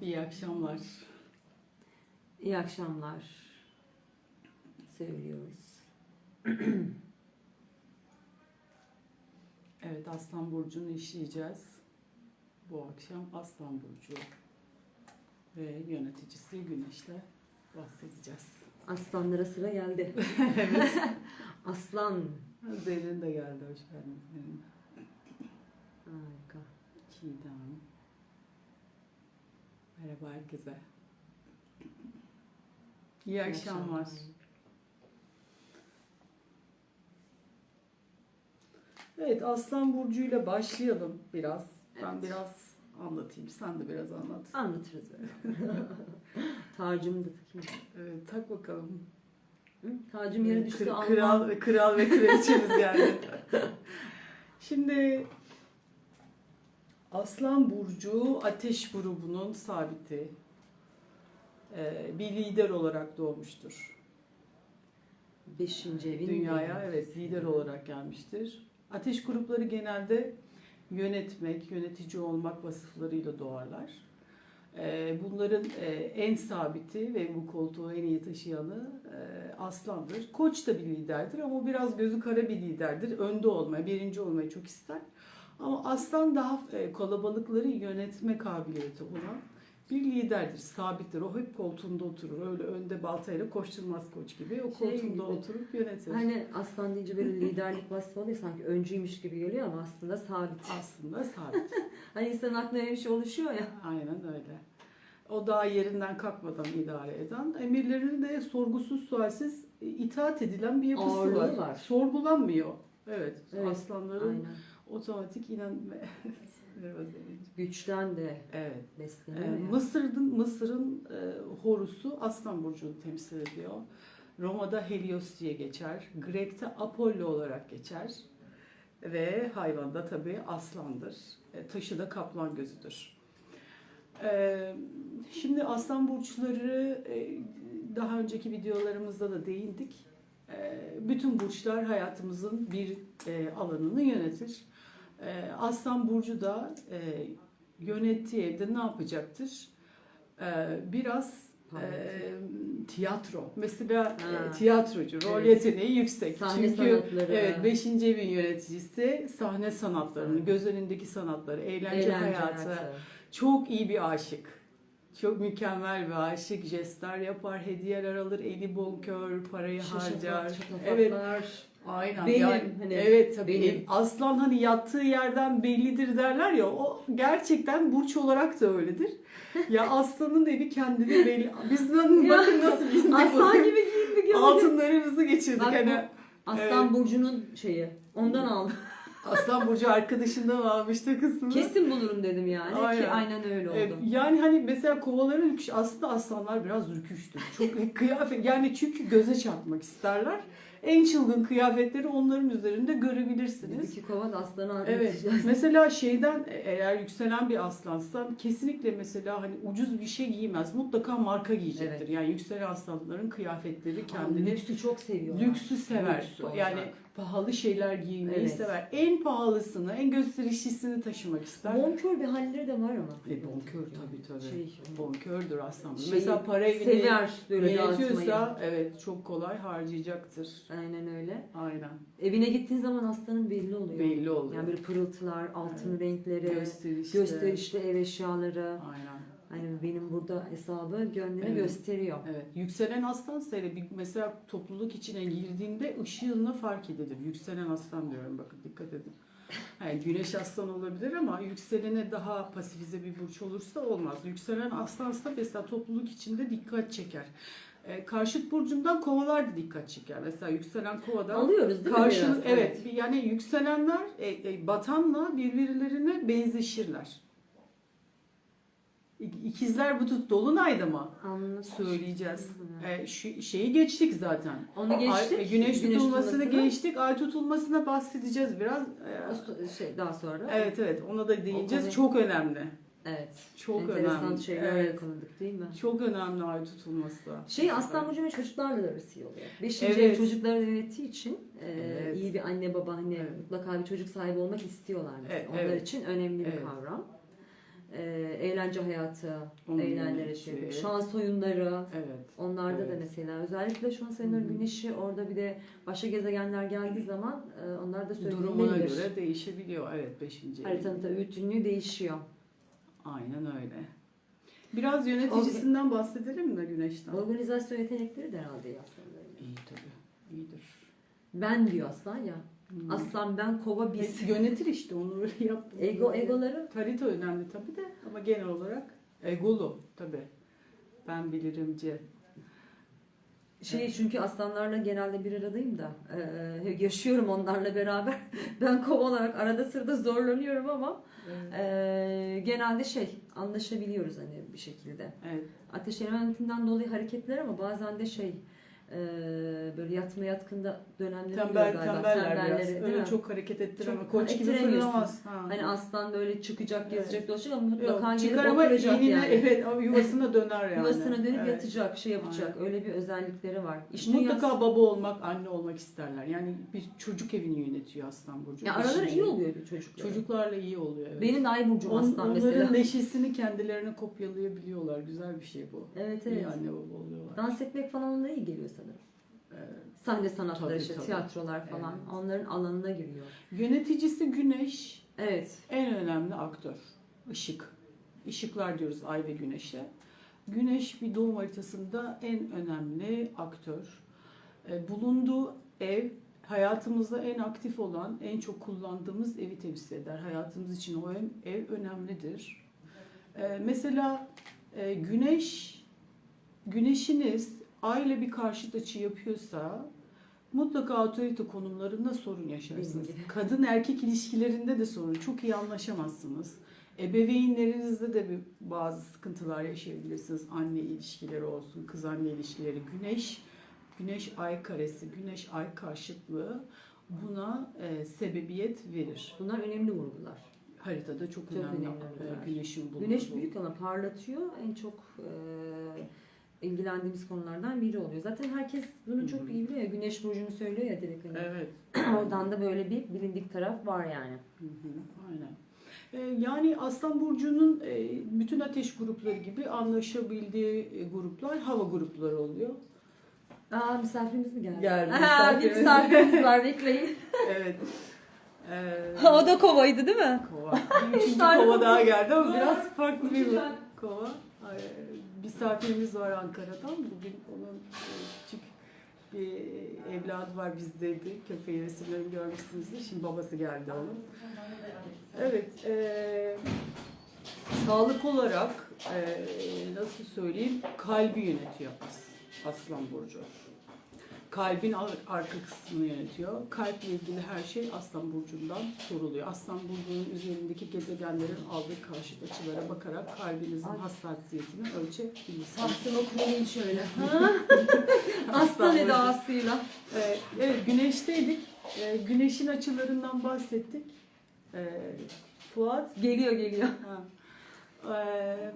İyi akşamlar. İyi akşamlar söylüyoruz. Evet Aslan Burcu'nu işleyeceğiz. Bu akşam Aslan Burcu ve yöneticisi Güneş'le bahsedeceğiz. Aslanlara sıra geldi. Aslan. Derin de geldi hoş geldin. Harika. Çiğdem. Merhaba herkese. İyi akşamlar. Evet Aslan Burcu ile başlayalım biraz. Ben Evet. biraz anlatayım. Sen de biraz anlat. Anlatırız. Tacımı da takayım. Evet, tak bakalım. Hı? Tacım yere Kır- düştü. kral, Kral, ve kraliçemiz geldi. Şimdi Aslan Burcu Ateş grubunun sabiti. Ee, bir lider olarak doğmuştur. Beşinci evin. Dünyaya evet lider olarak gelmiştir. Ateş grupları genelde yönetmek, yönetici olmak vasıflarıyla doğarlar. Ee, Bunların e, en sabiti ve bu koltuğu en iyi taşıyanı e, aslandır. Koç da bir liderdir ama biraz gözü kara bir liderdir. Önde olmayı, birinci olmayı çok ister. Ama aslan daha e, kalabalıkları yönetme kabiliyeti olan bir liderdir, sabittir. O hep koltuğunda oturur. Öyle önde baltayla koşturmaz koç gibi. O Şey koltuğunda gibi. oturup yönetir. Hani aslan deyince böyle liderlik vasfı oluyor sanki öncüymüş gibi geliyor ama aslında sabit. Aslında sabit. Hani insanın aklına öyle bir şey oluşuyor ya. Aynen öyle. O daha yerinden kalkmadan idare eden, emirlerini de sorgusuz sualsiz e, itaat edilen bir yapısı Ağırlığı var. var. Sorgulanmıyor. Evet, Evet, aslanların Aynen. Otomatik inan... Merhaba Zeynep. Güçten de evet. besleniyor Ee. Mısır'ın Mısır'ın e, horusu Aslan burcunu temsil ediyor. Roma'da Helios diye geçer. Grek'te Apollo olarak geçer. Ve hayvanda tabii aslandır. E, taşı da kaplan gözüdür. Ee, şimdi aslan burçları e, daha önceki videolarımızda da değindik. E, bütün burçlar hayatımızın bir e, alanını yönetir. E, aslan burcu da e, yönettiği evde ne yapacaktır? E, biraz e, tiyatro. Mesela Ha. e, tiyatrocu, rol Evet. yeteneği yüksek. Sahne Çünkü sanatları. evet 5. evin yöneticisi sahne sanatlarını, göz önündeki sanatları, eğlence, Eğlence hayatı. hayatı. Çok iyi bir aşık. Çok mükemmel bir aşık. Jestler yapar, hediyeler alır, eli bonkör, parayı harcar. Şatafatlar, Evet. Aynen. Benim, Yani, hani, evet tabii. benim. Aslan hani yattığı yerden bellidir derler ya. O gerçekten burç olarak da öyledir. ya aslanın evi kendine belli. Biz bakın nasıl giyindik. Aslan gibi giyindik ya. Altınlarımızı geçirdik. Bak hani Aslan Evet. Burcu'nun şeyi. Ondan aldım. Aslan Burcu arkadaşından almış takısını. Kesin bulurum dedim yani. Aynen. Ki aynen öyle oldu. Evet, yani hani mesela kovaların ürküş aslında aslanlar biraz ürküştür. Çok kıyafet yani çünkü göze çarpmak isterler. En çılgın kıyafetleri onların üzerinde görebilirsiniz. Biz iki aslanı Evet. arkadaşlar. Mesela şeyden eğer yükselen bir aslansan kesinlikle mesela hani ucuz bir şey giymez. Mutlaka marka giyecektir. Evet. Yani yükselen aslanların kıyafetleri Kendini lüksü çok seviyorlar. lüksü sever. Lüks olacak. yani pahalı şeyler giymeyi Evet. sever. En pahalısını, en gösterişlisini taşımak ister. Bonkör bir halleri de var ama. E, bonkör tabii tabii. Şey, Bonkördür aslan. Şey, Mesela para evini yönetiyorsa evet çok kolay harcayacaktır. Aynen öyle. Aynen. Evine gittiğin zaman aslanın belli oluyor. Belli oluyor. Yani böyle pırıltılar, altın Evet. renkleri, Gösterişli. gösterişli ev eşyaları. Aynen. Hani benim burada hesabı gönlünü Evet. gösteriyor. Evet. Yükselen aslan seyre bir mesela topluluk içine girdiğinde ışığını fark edilir. Yükselen aslan diyorum bakın dikkat edin. Yani güneş aslan olabilir ama yükselene daha pasifize bir burç olursa olmaz. Yükselen aslansa mesela topluluk içinde dikkat çeker. Ee, karşıt burcundan kovalar da dikkat çeker. Mesela yükselen kovadan Alıyoruz değil mi Karşı biraz? evet bir- yani yükselenler e, e, batanla birbirlerine benzeşirler. İkizler bu tut dolunayda mı Anladım. söyleyeceğiz. E, şu, şeyi geçtik zaten. Onu geçtik. Ay, güneş, tutulmasını tutulmasını. geçtik. Ay tutulmasına bahsedeceğiz biraz. E, Şey, daha sonra. evet evet ona da değineceğiz. konu- Çok önemli. Evet. Çok Enteresan önemli. şeyler Evet. yakaladık değil mi? Çok önemli ay tutulması da. Şey Aslan Burcu ve çocuklarla da arası iyi oluyor. Beşinci Evet. ev çocukları yönettiği için e, Evet. iyi bir anne baba hani Evet. mutlaka bir çocuk sahibi olmak istiyorlar mesela. Evet, Onlar evet. için önemli bir Evet. kavram. E, eğlence hayatı, Onun eğlenceleri, şey. şans oyunları. Evet. Onlarda da Evet. mesela özellikle şans oyunları güneşi orada bir de başka gezegenler geldiği zaman e, onlar da Durumuna söylenebilir. göre değişebiliyor. Evet 5. Haritanın da bütünlüğü değişiyor. Aynen öyle. Biraz yöneticisinden bahsedelim mi Güneş'ten? Organizasyon yetenekleri de herhalde aslanların. İyi tabii. İyidir. Ben diyor aslan ya. Hmm. Aslan ben kova biz. Biz yönetir işte onu öyle yaptım. Ego egoları Harita önemli tabii de ama genel olarak egolu tabii. Ben bilirimci. şey çünkü aslanlarla genelde bir aradayım da e, yaşıyorum onlarla beraber. ben kova olarak arada sırada zorlanıyorum ama e, genelde şey anlaşabiliyoruz hani bir şekilde. Evet. Ateş elementinden dolayı hareketler ama bazen de şey e, böyle yatma yatkında dönemleri oluyor Tembel, galiba. tembeller biraz. Öyle mi? çok hareket ettiremez. Çok- Koç gibi fırlamaz. Ha. Hani aslan böyle çıkacak, Evet. gezecek, dolaşacak ama Yok, mutlaka gelip çıkar ama oturacak enine, yani. evet yuvasına döner yani. Yuvasına dönüp Evet. yatacak, şey yapacak. Öyle bir özellikleri var. İş Mutlaka dünyası- baba olmak, anne olmak isterler. Yani bir çocuk evini yönetiyor Aslan Burcu. Ya araları Eşini. iyi oluyor bir çocuklar. Çocuklarla iyi oluyor. Evet. Benim de ay burcum On- aslan onların mesela. neşesini kendilerine kopyalayabiliyorlar. Güzel bir şey bu. Evet İyi evet. anne baba oluyorlar. Dans etmek falan onlara iyi geliyor sanırım. Evet. Sahne sanatları Tabii, işte, tabii. tiyatrolar falan Evet. onların alanına giriyor. Yöneticisi Güneş Evet. en önemli aktör. Işık. Işıklar diyoruz ay ve güneşe. Güneş bir doğum haritasında en önemli aktör. E, bulunduğu ev hayatımızda en aktif olan, en çok kullandığımız evi temsil eder. Hayatımız için o ev, ev önemlidir. E, mesela e, güneş, güneşiniz ay ile bir karşıt açı yapıyorsa mutlaka otorite konumlarında sorun yaşarsınız. Kadın erkek ilişkilerinde de sorun. Çok iyi anlaşamazsınız. Ebeveynlerinizde de bir bazı sıkıntılar yaşayabilirsiniz. Anne ilişkileri olsun, kız anne ilişkileri, güneş, güneş ay karesi, güneş ay karşıtlığı buna e, sebebiyet verir. Bunlar önemli vurgular. Haritada çok, Çok önemli, önemli e, güneşin bulunduğu. Güneş büyük ama parlatıyor. En çok e, ilgilendiğimiz konulardan biri oluyor. Zaten herkes bunu çok iyi biliyor ya. Güneş burcunu söylüyor ya direkt. Hani. Evet. Oradan da böyle bir bilindik taraf var yani. Hı hı, Aynen. E, Yani Aslan Burcu'nun e, bütün ateş grupları gibi anlaşabildiği e, gruplar hava grupları oluyor. Aa misafirimiz mi geldi? Geldi, Aa, bir misafirimiz. misafirimiz var bekleyin. Evet. E, o da kovaydı değil mi? kova. Bir üçüncü kova daha geldi ama biraz farklı bir kova. Misafirimiz var Ankara'dan. Bugün onun e, küçük bir evladı var bizdeydi. Köpeği resimlerini görmüşsünüzdür. Şimdi babası geldi onun. Evet. E, sağlık olarak e, nasıl söyleyeyim kalbi yönetiyor As- Aslan Burcu. Kalbin ar- arka kısmını yönetiyor. Kalple ilgili her şey Aslan Burcu'ndan soruluyor. Aslan Burcu'nun üzerindeki gezegenlerin aldığı karşıt açılara bakarak kalbinizin Ay. hassasiyetini ölçebilirsiniz. Tahtım okuluyum şöyle. Aslan edasıyla. Ee, evet, güneşteydik. Ee, güneşin açılarından bahsettik. Ee, Fuat. Geliyor geliyor. Ha. Ee,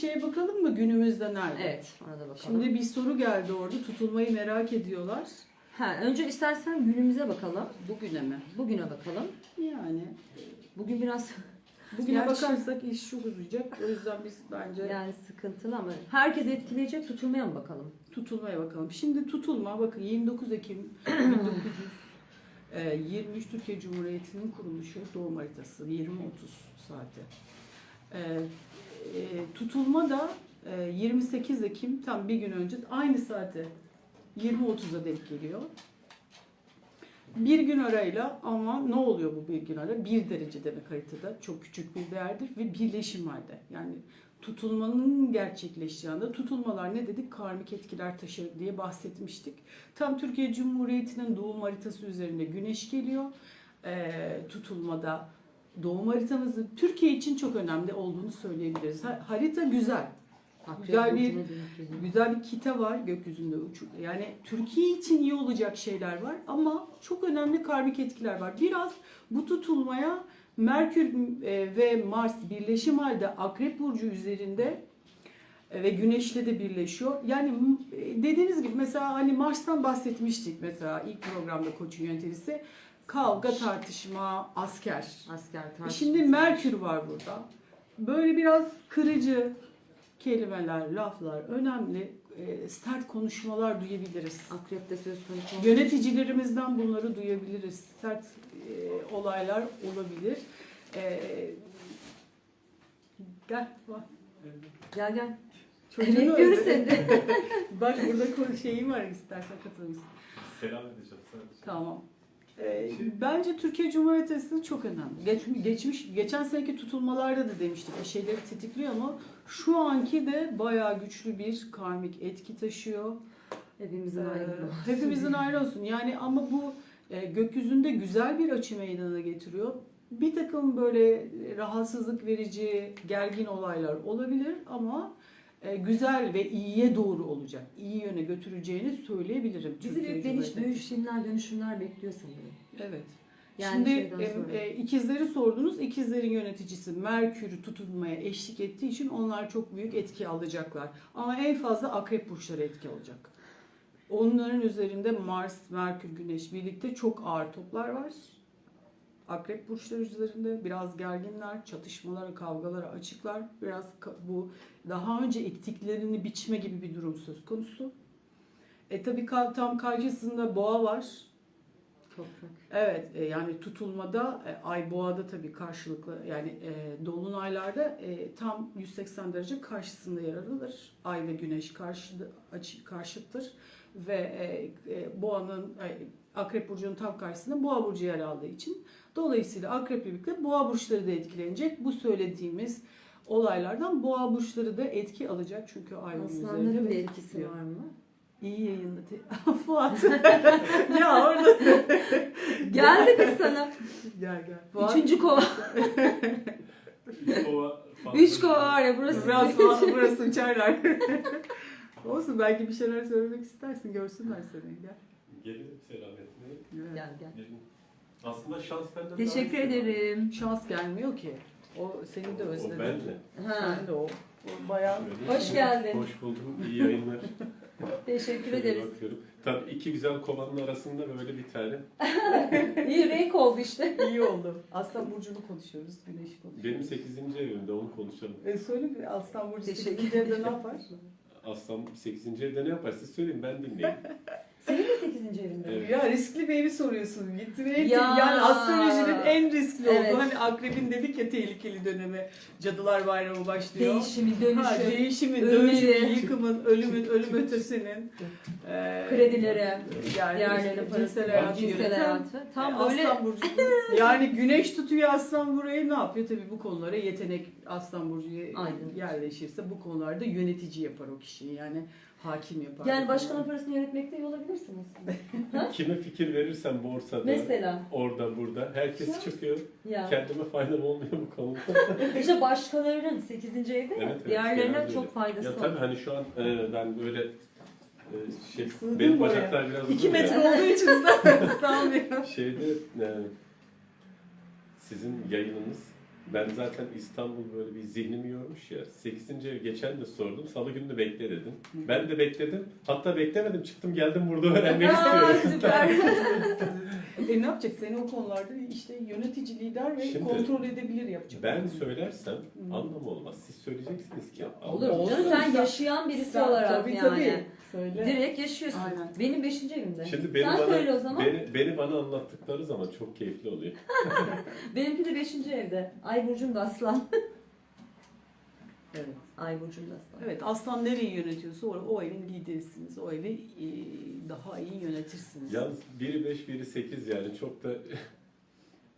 şeye bakalım mı günümüzde nerede? Evet ona da bakalım. Şimdi bir soru geldi orada. Tutulmayı merak ediyorlar. ha, önce istersen günümüze bakalım. Bugüne mi? Bugüne bakalım. Yani Bugün biraz bugüne Gerçi- bakarsak iş çok uzayacak. O yüzden biz bence yani sıkıntılı ama herkes etkileyecek tutulmaya mı bakalım? tutulmaya bakalım. Şimdi tutulma bakın 29 Ekim 1923 Türkiye Cumhuriyeti'nin kuruluşu doğum haritası 20-30 saate. Ee, e, tutulma da e, 28 Ekim tam bir gün önce aynı saate 20-30'a denk geliyor. Bir gün arayla ama ne oluyor bu bir gün ara? Bir derece demek haritada. Çok küçük bir değerdir ve birleşim halde. Yani tutulmanın gerçekleştiği anda tutulmalar ne dedik? Karmik etkiler taşır diye bahsetmiştik. Tam Türkiye Cumhuriyeti'nin doğum haritası üzerinde güneş geliyor. Ee, tutulmada doğum haritamızın Türkiye için çok önemli olduğunu söyleyebiliriz. Ha- harita güzel. Güzel bir-. Güzel bir kite var gökyüzünde uçuyor. Yani Türkiye için iyi olacak şeyler var ama çok önemli karmik etkiler var. Biraz bu tutulmaya Merkür e, ve Mars birleşim halde Akrep Burcu üzerinde e, ve Güneş'le de birleşiyor. Yani e, dediğiniz gibi mesela hani Mars'tan bahsetmiştik mesela ilk programda Koç'un yöneticisi. Kavga, tartışma, asker. Asker E tartışması. Şimdi Merkür var burada. böyle biraz kırıcı kelimeler, laflar önemli. E, sert konuşmalar duyabiliriz. Akrep'te söz konusu. Yöneticilerimizden bunları duyabiliriz. Sert e, olaylar olabilir. E, gel bak. Gel gel. Çocuğunu Bekliyoruz seni. Bak burada şeyim var istersen katılır mısın? Selam edeceğim sadece. Tamam. Ee, bence Türkiye Cumhuriyeti açısından çok önemli. Geç, geçmiş, geçen seneki tutulmalarda da demiştik bir şeyleri tetikliyor ama şu anki de bayağı güçlü bir karmik etki taşıyor. Hepimizin Ee, ayrı. hepimizin ayrı olsun. Yani ama bu e, gökyüzünde güzel bir açı meydana getiriyor. Bir takım böyle rahatsızlık verici, gergin olaylar olabilir ama e, güzel ve iyiye doğru olacak. İyi yöne götüreceğini söyleyebilirim. Bizi Türkiye Cumhuriyeti. dönüşümler, dönüşümler bekliyor sanırım. Evet. Yani Şimdi e, e, ikizleri sordunuz. İkizlerin yöneticisi Merkür tutulmaya eşlik ettiği için onlar çok büyük etki alacaklar. Ama en fazla akrep burçları etki alacak. Onların üzerinde Mars, Merkür, Güneş birlikte çok ağır toplar var. Akrep burçları üzerinde biraz gerginler, çatışmalara, kavgalara açıklar. Biraz bu daha önce ektiklerini biçme gibi bir durum söz konusu. E tabii ka- tam karşısında boğa var. Toprak. Evet e, yani tutulmada e, ay boğada tabii karşılıklı yani e, dolunaylarda e, tam 180 derece karşısında yer alır. Ay ve güneş karşı, açı, karşıttır ve e, e, boğanın e, akrep burcunun tam karşısında boğa burcu yer aldığı için dolayısıyla akrep birlikte boğa burçları da etkilenecek. Bu söylediğimiz olaylardan boğa burçları da etki alacak çünkü ay onun üzerinde Aslanların bir etkisi var mı? İyi yayınladı. Fuat. ya orada Geldi kız sana. Gel gel. Fuat, Üçüncü kova. Üç kova. Üç kova var ya burası. biraz fazla burası uçarlar. Olsun belki bir şeyler söylemek istersin. Görsünler seni. Gel. Gelirim selam etmeye. Gel gel. Gelin. Aslında şans benden Teşekkür daha iyi. ederim. Şans gelmiyor ki. O seni de O özledi. benle. Ha. Sen de o. O bayağı. Hoş geldin. Hoş buldum. İyi yayınlar. Teşekkür Şöyle ederiz. Bakıyorum. Tabii iki güzel kovanın arasında böyle bir tane. İyi renk oldu işte. iyi oldu. Aslan Burcu'nu konuşuyoruz. Güneş'i konuşuyoruz. Benim 8. evimde onu konuşalım. E, söyle bir Aslan Burcu Teşekkür 8. evde ne yapar? Aslan 8. evde ne yapar siz söyleyin ben dinleyeyim. Senin de 8. evinde. Evet. Ya riskli bir evi soruyorsun. Gittin en Ya. yani astrolojinin en riskli Evet. olduğu. Hani akrebin dedik ya tehlikeli dönemi. Cadılar Bayramı başlıyor. Değişimi, dönüşü, Ha, değişimin, dönüşümün, yıkımın, ölümün, ölüm ötesinin. E, kredilere, yani parası, cinsel hayatı cinsel e, Tam Aslan böyle Burcu. yani güneş tutuyor Aslan burayı ne yapıyor? Tabii bu konulara yetenek Aslan Burcu'ya yerleşirse bu konularda yönetici yapar o kişiyi. Yani hakim yapar. yani başkanın parasını yönetmekte iyi olabilirsiniz. Kime fikir verirsen borsada, Mesela orada burada herkes Ya. çıkıyor. ya. Kendime faydam olmuyor bu konuda. İşte başkalarının 8. evde ya. Evet, evet, Diğerlerine genelde çok faydası Ya var. tabii hani şu an e, ben böyle e, şey, Sığdın benim buraya. bacaklar biraz İki uzun ya. metre olduğu için ıslanmıyor. Şeyde e, sizin yayınınız ben zaten İstanbul böyle bir zihnimi yormuş ya. 8. ev geçen de sordum. Salı günü de bekle dedim. Ben de bekledim. Hatta beklemedim. Çıktım geldim burada öğrenmek istiyorum. süper. e ne yapacak? Seni o konularda işte yönetici, lider ve Şimdi kontrol edebilir yapacak. Ben söylersem anlamı olmaz. Siz söyleyeceksiniz ki. Olur Olsun. canım sen Sen- yaşayan birisi Sen- olarak tabii, yani. Tabii. Söyle. Direkt yaşıyorsun. Aynen. Benim 5. evimde. Şimdi beni sen bana, söyle o zaman. Beni, beni bana anlattıkları zaman çok keyifli oluyor. Benimki de 5. evde. Ay burcum da aslan. Evet. Ay burcum da aslan. Evet, aslan nereyi yönetiyorsa o, o evin liderisiniz. O evi e, daha iyi yönetirsiniz. Yalnız biri 5, biri 8 yani çok da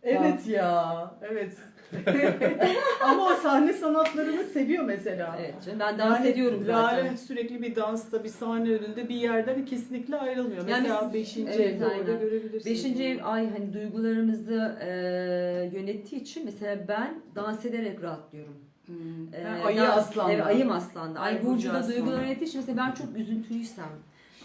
Evet ya, evet. Ama o sahne sanatlarını seviyor mesela. Evet canım ben dans Yani ediyorum zaten. Lale sürekli bir dansta, bir sahne önünde bir yerden kesinlikle ayrılmıyor. Yani mesela biz- 5. evet, evde orada aynen. görebilirsiniz. Beşinci ev ay hani duygularımızı e, yönettiği için mesela ben dans ederek rahatlıyorum. Hmm. E, Ha, ayı aslanda. Evet ayım aslanda. Ay, Ay burcu da aslanda. duyguları yönettiği için mesela ben çok üzüntülüysem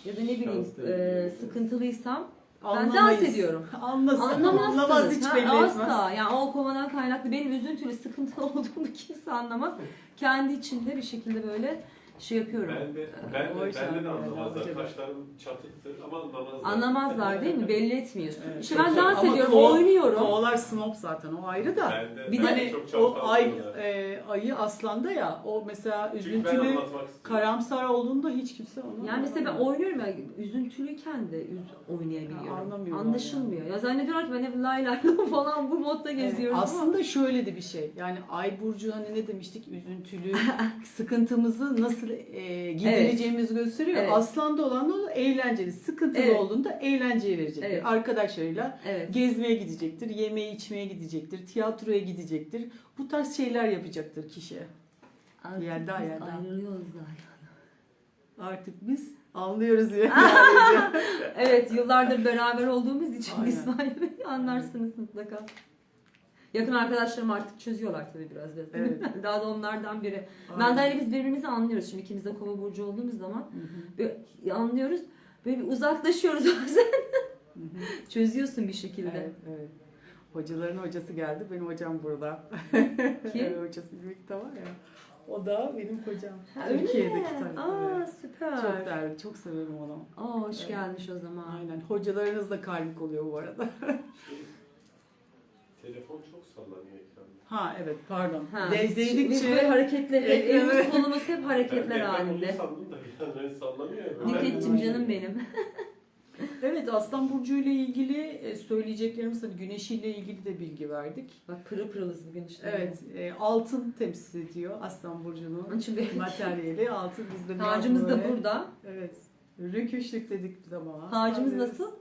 ya da ne bileyim e, sıkıntılıysam ben Anlamayız. dans ediyorum. Anlasın. Anlamazsınız. Anlamaz hiç Ha, belli etmez. Asla. Yani o kovadan kaynaklı benim üzüntülü, sıkıntılı olduğumu kimse anlamaz. Kendi içinde bir şekilde böyle şey yapıyorum. Ben de, Ee, ben de, yüzden de böyle anlamazlar. acaba. Kaşlarım çatıktır ama anlamazlar. Anlamazlar değil mi? Belli etmiyorsun. Evet. İşte ben dans Ama ediyorum, kova- oynuyorum. Kovalar snob zaten o ayrı da. Ben de, Bir ben de de Hani o ay, e, ayı aslanda ya o mesela ben üzüntülü karamsar olduğunda hiç kimse onu Yani mesela ben oynuyorum ya üzüntülüyken de üz oynayabiliyorum. Ha, anlamıyorlar Anlaşılmıyor. Ya zannediyorlar ki ben hep lay lay falan bu modda Evet, geziyorum ama aslında şöyle de bir şey. Yani ay burcu hani ne demiştik? Üzüntülü, sıkıntımızı nasıl e, gidereceğimizi gösteriyor. Evet. Aslanda olan da eğlenceli. Sıkıntılı Evet. olduğunda eğlenceye verecektir. Evet. Arkadaşlarıyla evet. gezmeye gidecektir, yemeğe içmeye gidecektir, tiyatroya gidecektir. Bu tarz şeyler yapacaktır kişi. Artık Yelda, biz yelda. ayrılıyoruz da. Artık biz anlıyoruz ya. Evet yıllardır beraber olduğumuz için Aynen. İsmail Bey anlarsınız mutlaka. Yakın arkadaşlarım artık çözüyorlar tabii biraz. biraz. Evet. Daha da onlardan biri. Ben de hani biz birbirimizi anlıyoruz. Şimdi ikimiz de kova burcu olduğumuz zaman böyle anlıyoruz. Böyle bir uzaklaşıyoruz bazen. hı hı. Çözüyorsun bir şekilde. Evet, evet. Hocaların hocası geldi. Benim hocam burada. Kim? Evet, hocası Ümit'te var ya. O da benim hocam. Ha, öyle Türkiye'deki tabii. Aa evet. süper. Çok değerli, çok severim onu. Aa, hoş Evet. gelmiş o zaman. Aynen. Hocalarınız da kalbik oluyor bu arada. Telefon çok sallanıyor ekranda. Ha evet pardon. Ha, De- biz, biz değdikçe böyle hareketler, hep Ekranı- elimiz kolumuz hep hareketler de halinde. sandım da bir an öyle sallanıyor ya. böyle. Nükhet'cim canım benim. Evet Aslan Burcu ile ilgili e, söyleyeceklerimiz hani güneşiyle ilgili de bilgi verdik. Bak pırıl pırılız bugün işte. Evet e, altın temsil ediyor Aslan Onun Burcu'nun için bir materyali altın bizde biraz tacımız da böyle- burada. Evet. Rüküşlük dedik ama. Tacımız Aslan nasıl?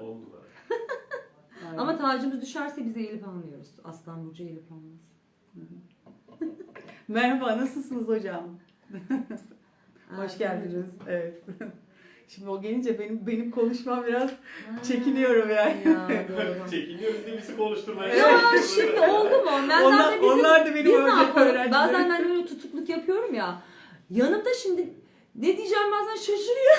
On numara. Aynen. Ama tacımız düşerse bize eğilip almıyoruz. Aslan Burcu eğilip almaz. Merhaba nasılsınız hocam? Hoş geldiniz. Evet. Şimdi o gelince benim benim konuşmam biraz çekiniyorum yani. Ya, doğru. Çekiniyoruz diye bizi konuşturmaya Ya şimdi oldu mu? Ben onlar, zaten bizim onlar da benim Biz yapalım? öğrencilerim. Bazen ben öyle tutukluk yapıyorum ya. Yanımda şimdi ne diyeceğim bazen şaşırıyor.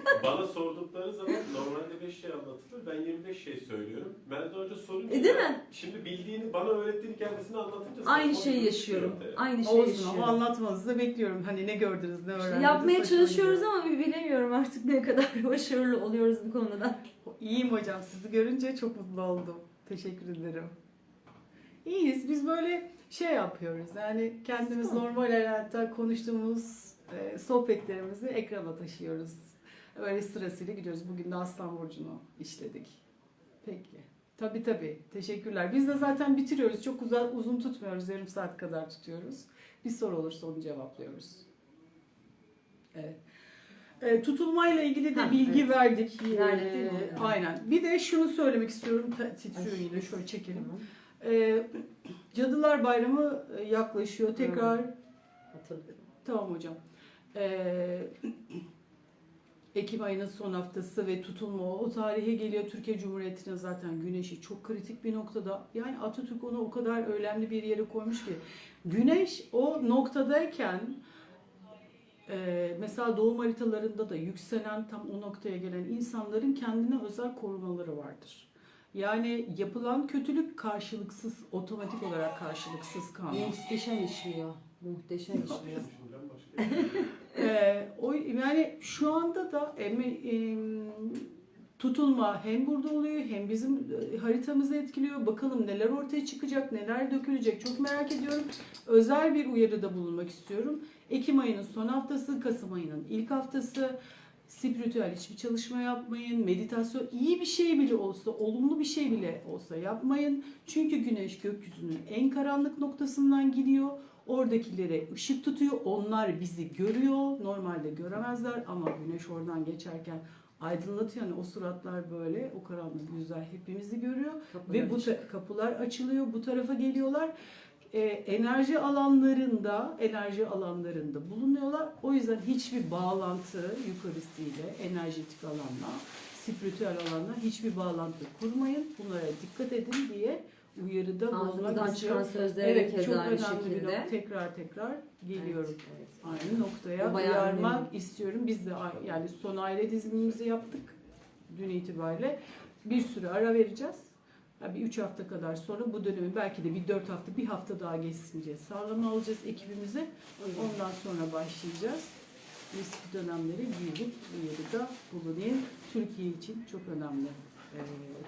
Bana sordukları zaman normalde 5 şey anlatılır. Ben 25 şey söylüyorum. Ben de önce sorunca E, değil mi? Şimdi bildiğini, bana öğrettiğini kendisine anlatınca Aynı saçma şeyi bir yaşıyorum. şey. Aynı şeyi Olsun yaşıyorum. ama anlatmanızı da bekliyorum. Hani ne gördünüz, ne İşte öğrendiniz. yapmaya çalışıyoruz gidiyor. ama bir bilemiyorum artık ne kadar başarılı oluyoruz bu konuda. İyiyim hocam. Sizi görünce çok mutlu oldum. Teşekkür ederim. İyiyiz. Biz böyle şey yapıyoruz. Yani kendimiz Tamam. normal hayatta konuştuğumuz e, sohbetlerimizi ekrana taşıyoruz. Öyle sırasıyla gidiyoruz. Bugün de Aslan Burcu'nu işledik. Peki. Tabii tabii. Teşekkürler. Biz de zaten bitiriyoruz. Çok uzun, uzun tutmuyoruz. Yarım saat kadar tutuyoruz. Bir soru olursa onu cevaplıyoruz. Evet. E, tutulmayla ilgili de Ha, bilgi evet. verdik. Verdik E, mi? aynen. Bir de şunu söylemek istiyorum. Titriyor yine. Şöyle çekelim. Tamam. E, Cadılar Bayramı yaklaşıyor. Tekrar Hatırlıyorum. Tamam hocam. Ee, Ekim ayının son haftası ve tutulma o, tarihe geliyor. Türkiye Cumhuriyeti'nin zaten güneşi çok kritik bir noktada. Yani Atatürk onu o kadar önemli bir yere koymuş ki. Güneş o noktadayken e, mesela doğum haritalarında da yükselen tam o noktaya gelen insanların kendine özel korumaları vardır. Yani yapılan kötülük karşılıksız, otomatik olarak karşılıksız kalmaz. Muhteşem işliyor. Muhteşem işliyor. Ee, o yani şu anda da em, em, tutulma hem burada oluyor hem bizim e, haritamızı etkiliyor. Bakalım neler ortaya çıkacak, neler dökülecek çok merak ediyorum. Özel bir uyarıda bulunmak istiyorum. Ekim ayının son haftası, Kasım ayının ilk haftası. Spiritüel hiçbir çalışma yapmayın. Meditasyon iyi bir şey bile olsa, olumlu bir şey bile olsa yapmayın. Çünkü güneş gökyüzünün en karanlık noktasından gidiyor. Oradakilere ışık tutuyor. Onlar bizi görüyor. Normalde göremezler ama güneş oradan geçerken aydınlatıyor. Yani o suratlar böyle, o karanlık yüzler hepimizi görüyor. Ve bu kapılar açılıyor, bu tarafa geliyorlar. Ee, enerji alanlarında, enerji alanlarında bulunuyorlar. O yüzden hiçbir bağlantı yukarısıyla, enerjetik alanla, spiritüel alanla hiçbir bağlantı kurmayın. Bunlara dikkat edin diye uyarıda bulunmak Ağzımızdan çıkan sözlere Evet, çok keza aynı önemli bir şekilde. nokta. Tekrar tekrar geliyorum. Evet, evet. Aynı noktaya uyarmak önemli. istiyorum. Biz de yani son aile dizimimizi yaptık dün itibariyle. Bir süre ara vereceğiz. Yani bir üç hafta kadar sonra bu dönemi belki de bir dört hafta, bir hafta daha geçsin diye sağlama alacağız ekibimize. Ondan sonra başlayacağız. Riskli dönemleri girdik. Bu yarıda bulunayım. Türkiye için çok önemli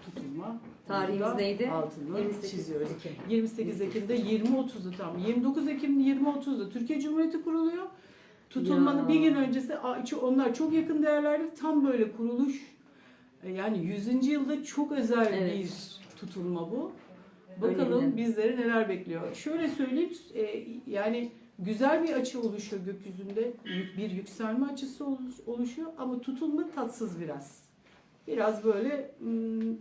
tutulma. Tarihimiz neydi? Altını 28 çiziyoruz. Ekim. 28 Ekim'de 20.30'da tam 29 Ekim 20.30'da Türkiye Cumhuriyeti kuruluyor. Tutulmanın Ya. bir gün öncesi onlar çok yakın değerlerdi. Tam böyle kuruluş e, yani 100. yılda çok özel Evet. bir tutulma bu. Bakalım Önemli. bizleri neler bekliyor. Şöyle söyleyeyim e, yani güzel bir açı oluşuyor gökyüzünde. Bir yükselme açısı oluş- oluşuyor ama tutulma tatsız biraz. Biraz böyle hmm,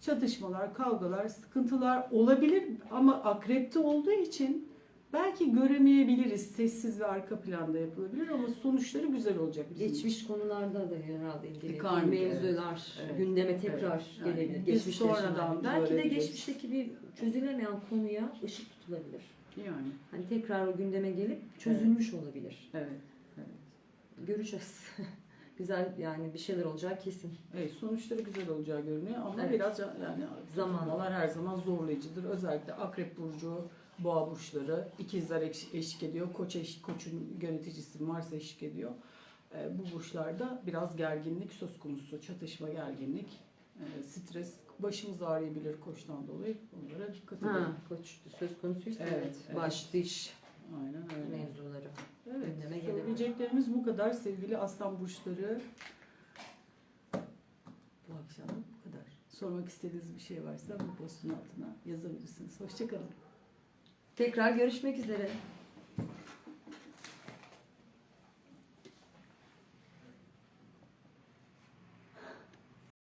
çatışmalar, kavgalar, sıkıntılar olabilir ama akrepte olduğu için belki göremeyebiliriz. Sessiz ve arka planda yapılabilir ama sonuçları güzel olacak bizim için. Geçmiş konularda da herhalde ilgili mevzular evet. gündeme tekrar Evet. gelebilir. Yani Geçmişte biz sonradan. Belki de geçmişteki bir çözülemeyen konuya ışık tutulabilir. Yani Hani tekrar o gündeme gelip çözülmüş olabilir. evet. Göreceğiz. Güzel yani bir şeyler olacağı kesin. Evet, sonuçları güzel olacağı görünüyor ama Evet. biraz ya- yani Zaman. tutulmalar her zaman zorlayıcıdır. Özellikle Akrep burcu, Boğa burçları, ikizler eş- eşlik ediyor. Koç eş, koçun yöneticisi Mars eşlik ediyor. Ee, bu burçlarda biraz gerginlik söz konusu. Çatışma, gerginlik, e, stres, başımız ağrıyabilir koçtan dolayı. Onlara dikkat edelim. Ha, koç söz konusuysa Evet, evet, baş dış Aynen öyle. mevzuları. Evet, gündeme gelebilir. söyleyeceklerimiz bu kadar sevgili aslan burçları. Bu akşam bu kadar. Sormak istediğiniz bir şey varsa bu postun altına yazabilirsiniz. Hoşçakalın. Tekrar görüşmek üzere.